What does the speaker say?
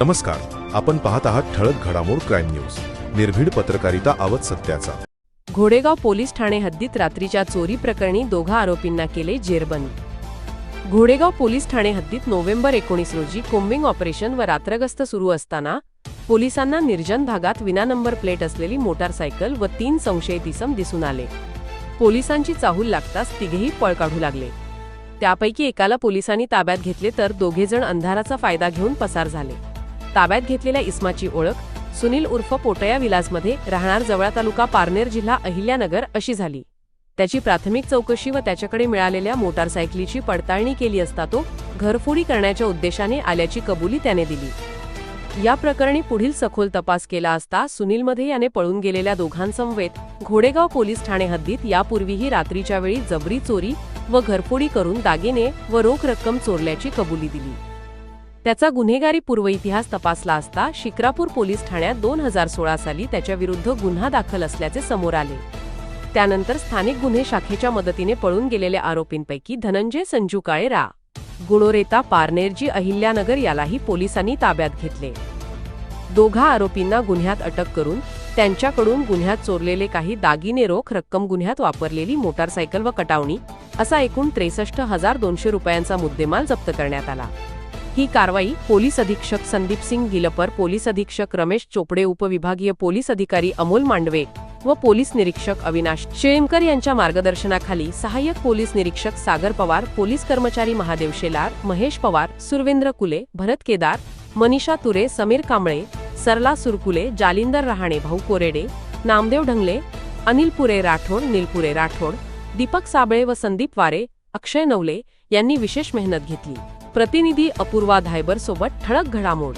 नमस्कार आपण पाहत आहात ठळक घडामोड क्राईम न्यूज. निर्भीड पत्रकारिता आवत सत्याचा. घोडेगाव पोलीस ठाणे हद्दीत रात्रीच्या चोरी प्रकरणी दोघा आरोपींना केले जेरबंद. घोडेगाव पोलीस ठाणे हद्दीत नोव्हेंबर एकोणीस रोजी कोम्बिंग ऑपरेशन व रात्रगस्त सुरू असताना पोलिसांना निर्जन भागात विना नंबर प्लेट असलेली मोटारसायकल व तीन संशयित इसम दिसून आले. पोलिसांची चाहूल लागताच तिघेही पळ काढू लागले. त्यापैकी एकाला पोलिसांनी ताब्यात घेतले तर दोघेजण अंधाराचा फायदा घेऊन पसार झाले. ताब्यात घेतलेल्या इस्माची ओळख सुनील उर्फ पोटया विलासमध्ये राहणार जवळा तालुका पारनेर जिल्हा अहिल्यानगर अशी झाली. त्याची प्राथमिक चौकशी व त्याच्याकडे मिळालेल्या मोटारसायकलीची पडताळणी केली असता तो घरफोडी करण्याच्या उद्देशाने आल्याची कबुली त्याने दिली. या प्रकरणी पुढील सखोल तपास केला असता सुनीलमध्ये याने पळून गेलेल्या दोघांसमवेत घोडेगाव पोलीस ठाणे हद्दीत यापूर्वीही रात्रीच्या वेळी जबरी चोरी व घरफोडी करून दागिने व रोख रक्कम चोरल्याची कबुली दिली. त्याचा गुन्हेगारी पूर्व इतिहास तपासला असता शिक्रापूर पोलीस ठाण्यात दोन हजार सोळा साली त्याच्याविरुद्ध गुन्हा दाखल असल्याचे समोर आले. त्यानंतर स्थानिक गुन्हे शाखेच्या मदतीने पळून गेलेल्या आरोपींपैकी धनंजय संजू काळे रा गुणोरेता पारनेरजी अहिल्यानगर यालाही पोलिसांनी ताब्यात घेतले. दोघा आरोपींना गुन्ह्यात अटक करून त्यांच्याकडून गुन्ह्यात चोरलेले काही दागिने रोख रक्कम गुन्ह्यात वापरलेली मोटारसायकल व कटावणी असा एकूण त्रेसष्ट हजार दोनशे रुपयांचा मुद्देमाल जप्त करण्यात आला. ही कारवाई पोलीस अधीक्षक संदीप सिंग गिलपर पोलीस अधीक्षक रमेश चोपडे उपविभागीय पोलीस अधिकारी अमोल मांडवे व पोलीस निरीक्षक अविनाश शेळीमकर यांच्या मार्गदर्शनाखाली सहाय्यक पोलीस निरीक्षक सागर पवार पोलीस कर्मचारी महादेव शेलार महेश पवार सुरवेंद्र कुले भरत केदार मनीषा तुरे समीर कांबळे सरला सुरकुले जालिंदर रहाणे भाऊ कोरेडे नामदेव ढंगले अनिल पुरे राठोड नीलपुरे राठोड दीपक साबळे व संदीप वारे अक्षय नवले यांनी विशेष मेहनत घेतली. प्रतिनिधी अपूर्वा धायबर सोबत ठळक घडामोड.